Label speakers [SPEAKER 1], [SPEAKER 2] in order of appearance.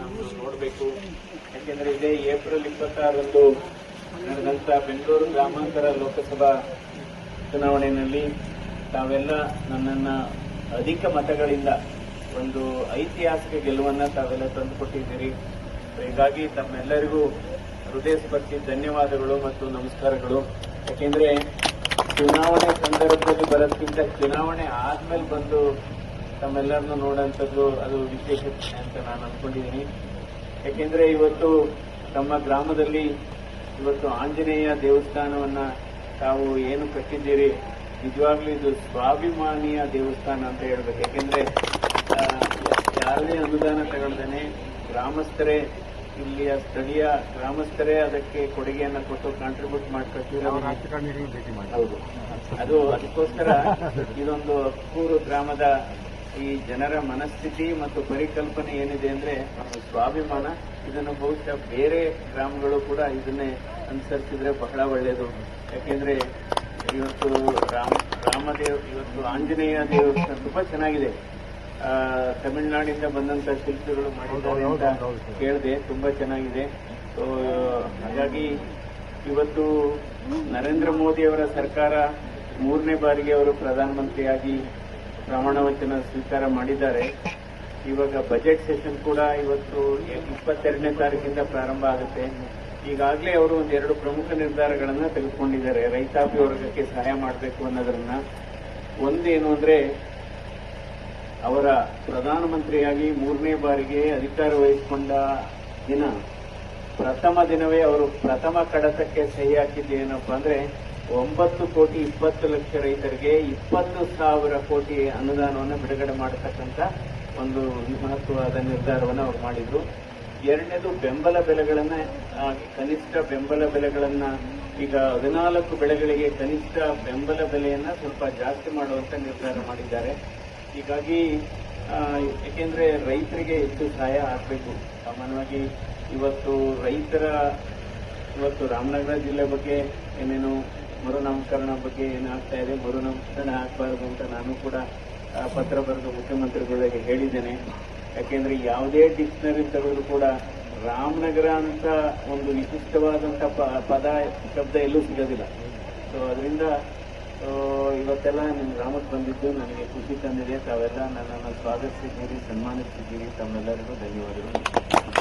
[SPEAKER 1] ನಾವು ನೋಡಬೇಕು. ಯಾಕೆಂದ್ರೆ ಇದೇ ಏಪ್ರಿಲ್ ಇಪ್ಪತ್ತಾರರಂದು ನಡೆದಂತ ಬೆಂಗಳೂರು ಗ್ರಾಮಾಂತರ ಲೋಕಸಭಾ ಚುನಾವಣೆಯಲ್ಲಿ ತಾವೆಲ್ಲ ನನ್ನನ್ನ ಅಧಿಕ ಮತಗಳಿಂದ ಒಂದು ಐತಿಹಾಸಿಕ ಗೆಲುವನ್ನ ತಾವೆಲ್ಲ ತಂದುಕೊಟ್ಟಿದ್ದೀರಿ. ಹೀಗಾಗಿ ತಮ್ಮೆಲ್ಲರಿಗೂ ಹೃದಯ ಸ್ಪರ್ಶಿ ಧನ್ಯವಾದಗಳು ಮತ್ತು ನಮಸ್ಕಾರಗಳು. ಯಾಕೆಂದ್ರೆ ಚುನಾವಣೆ ಸಂದರ್ಭದಲ್ಲಿ ಬರೋದಕ್ಕಿಂತ ಚುನಾವಣೆ ಆದ್ಮೇಲೆ ಬಂದು ತಮ್ಮೆಲ್ಲರನ್ನು ನೋಡೋಂಥದ್ದು ಅದು ವಿಶೇಷತೆ ಅಂತ ನಾನು ಅಂದ್ಕೊಂಡಿದ್ದೀನಿ ಯಾಕೆಂದ್ರೆ ಇವತ್ತು ತಮ್ಮ ಗ್ರಾಮದಲ್ಲಿ ಇವತ್ತು ಆಂಜನೇಯ ದೇವಸ್ಥಾನವನ್ನ ತಾವು ಏನು ಕಟ್ಟಿದ್ದೀರಿ ನಿಜವಾಗ್ಲೂ ಇದು ಸ್ವಾಭಿಮಾನಿಯ ದೇವಸ್ಥಾನ ಅಂತ ಹೇಳ್ಬೇಕು. ಯಾಕೆಂದ್ರೆ ಆ, ಯಾರದೇ ಅನುದಾನ ತಗೊಳ್ದೇನೆ ಗ್ರಾಮಸ್ಥರೇ ಇಲ್ಲಿಯ ಸ್ಥಳೀಯ ಗ್ರಾಮಸ್ಥರೇ ಅದಕ್ಕೆ ಕೊಡುಗೆಯನ್ನು ಕೊಟ್ಟು ಕಾಂಟ್ರಿಬ್ಯೂಟ್ ಮಾಡ್ಕೊಳ್ತಿರೋದು.
[SPEAKER 2] ರಾಜಕಾರಣಿಗಳು ಭೇಟಿ ಮಾಡಿ.
[SPEAKER 1] ಹೌದು. ಅದು ಅದಕ್ಕೋಸ್ಕರ ಇದೊಂದು ಅಕ್ಕೂರು ಗ್ರಾಮದ ಈ ಜನರ ಮನಸ್ಥಿತಿ ಮತ್ತು ಪರಿಕಲ್ಪನೆ ಏನಿದೆ ಅಂದ್ರೆ ನಮ್ಮ ಸ್ವಾಭಿಮಾನ. ಇದನ್ನು ಬಹುಶಃ ಬೇರೆ ಗ್ರಾಮಗಳು ಕೂಡ ಇದನ್ನೇ ಅನುಸರಿಸಿದ್ರೆ ಬಹಳ ಒಳ್ಳೆಯದು ಯಾಕೆಂದ್ರೆ ಇವತ್ತು ರಾಮ ರಾಮದೇವ್ ಇವತ್ತು ಆಂಜನೇಯ ದೇವಸ್ಥಾನ ತುಂಬಾ ಚೆನ್ನಾಗಿದೆ. ತಮಿಳುನಾಡಿಂದ ಬಂದಂತ ಶಿಲ್ಪಿಗಳು ಮಾಡಿದ್ದಾರೆ ಅಂತ ಕೇಳಿದೆ ತುಂಬಾ ಚೆನ್ನಾಗಿದೆ. ಸೊ ಹಾಗಾಗಿ ಇವತ್ತು ನರೇಂದ್ರ ಮೋದಿ ಅವರ ಸರ್ಕಾರ ಮೂರನೇ ಬಾರಿಗೆ ಅವರು ಪ್ರಧಾನಮಂತ್ರಿಯಾಗಿ ಪ್ರಮಾಣ ವಚನ ಸ್ವೀಕಾರ ಮಾಡಿದ್ದಾರೆ. ಇವಾಗ ಬಜೆಟ್ ಸೆಷನ್ ಕೂಡ ಇವತ್ತು ಇಪ್ಪತ್ತೆರಡನೇ ತಾರೀಕಿಂದ ಪ್ರಾರಂಭ ಆಗುತ್ತೆ. ಈಗಾಗಲೇ ಅವರು ಒಂದೆರಡು ಪ್ರಮುಖ ನಿರ್ಧಾರಗಳನ್ನು ತೆಗೆದುಕೊಂಡಿದ್ದಾರೆ. ರೈತಾಪಿ ವರ್ಗಕ್ಕೆ ಸಹಾಯ ಮಾಡಬೇಕು ಅನ್ನೋದನ್ನ. ಒಂದೇನು ಅಂದ್ರೆ, ಅವರ ಪ್ರಧಾನಮಂತ್ರಿಯಾಗಿ ಮೂರನೇ ಬಾರಿಗೆ ಅಧಿಕಾರ ವಹಿಸಿಕೊಂಡ ದಿನ. ಪ್ರಥಮ ದಿನವೇ ಅವರು ಪ್ರಥಮ ಕಡತಕ್ಕೆ ಸಹಿ ಹಾಕಿದ್ದು ಏನಪ್ಪಾ ಅಂದ್ರೆ ಒಂಬತ್ತು ಕೋಟಿ ಇಪ್ಪತ್ತು ಲಕ್ಷ ರೈತರಿಗೆ ಇಪ್ಪತ್ತು ಸಾವಿರ ಕೋಟಿ ಅನುದಾನವನ್ನು ಬಿಡುಗಡೆ ಮಾಡತಕ್ಕಂಥ ಒಂದು ಮಹತ್ವವಾದ ನಿರ್ಧಾರವನ್ನು ಅವರು ಮಾಡಿದ್ರು. ಎರಡನೇದು ಬೆಂಬಲ ಬೆಲೆಗಳನ್ನು ಕನಿಷ್ಠ ಬೆಂಬಲ ಬೆಲೆಗಳನ್ನು, ಈಗ ಹದಿನಾಲ್ಕು ಬೆಳೆಗಳಿಗೆ ಕನಿಷ್ಠ ಬೆಂಬಲ ಬೆಲೆಯನ್ನು ಸ್ವಲ್ಪ ಜಾಸ್ತಿ ಮಾಡುವಂತ ನಿರ್ಧಾರ ಮಾಡಿದ್ದಾರೆ. ಹೀಗಾಗಿ ಏಕೆಂದರೆ ರೈತರಿಗೆ ಹೆಚ್ಚು ಸಹಾಯ ಆಗಬೇಕು. ಸಾಮಾನ್ಯವಾಗಿ ಇವತ್ತು ರೈತರ, ಇವತ್ತು ರಾಮನಗರ ಜಿಲ್ಲೆ ಬಗ್ಗೆ ಏನೇನು ಮರುನಾಮಕರಣ ಬಗ್ಗೆ ಏನಾಗ್ತಾ ಇದೆ? ಮರುನಾಮಕರಣ ಆಗಬಾರದು ಅಂತ ನಾನು ಕೂಡ ಪತ್ರ ಬರೆದು ಮುಖ್ಯಮಂತ್ರಿಗಳಿಗೆ ಹೇಳಿದ್ದೇನೆ. ಯಾಕೆಂದ್ರೆ ಯಾವುದೇ ಡಿಕ್ಷನರಿ ತೆಗೆದು ಕೂಡ ರಾಮನಗರ ಅಂತ ಒಂದು ವಿಶಿಷ್ಟವಾದಂಥ ಪದ, ಶಬ್ದ ಎಲ್ಲೂ ಸಿಗೋದಿಲ್ಲ. ಸೊ ಅದರಿಂದ ಇವತ್ತೆಲ್ಲ ನಿಮ್ಮ ಗ್ರಾಮಕ್ಕೆ ಬಂದಿದ್ದು ನನಗೆ ಖುಷಿ ತಂದಿದೆ. ತಾವೆಲ್ಲ ನನ್ನನ್ನು ಸ್ವಾಗತಿಸಿದ್ದೀರಿ, ಸನ್ಮಾನಿಸಿದ್ದೀರಿ. ತಮ್ಮೆಲ್ಲರಿಗೂ ಧನ್ಯವಾದಗಳು.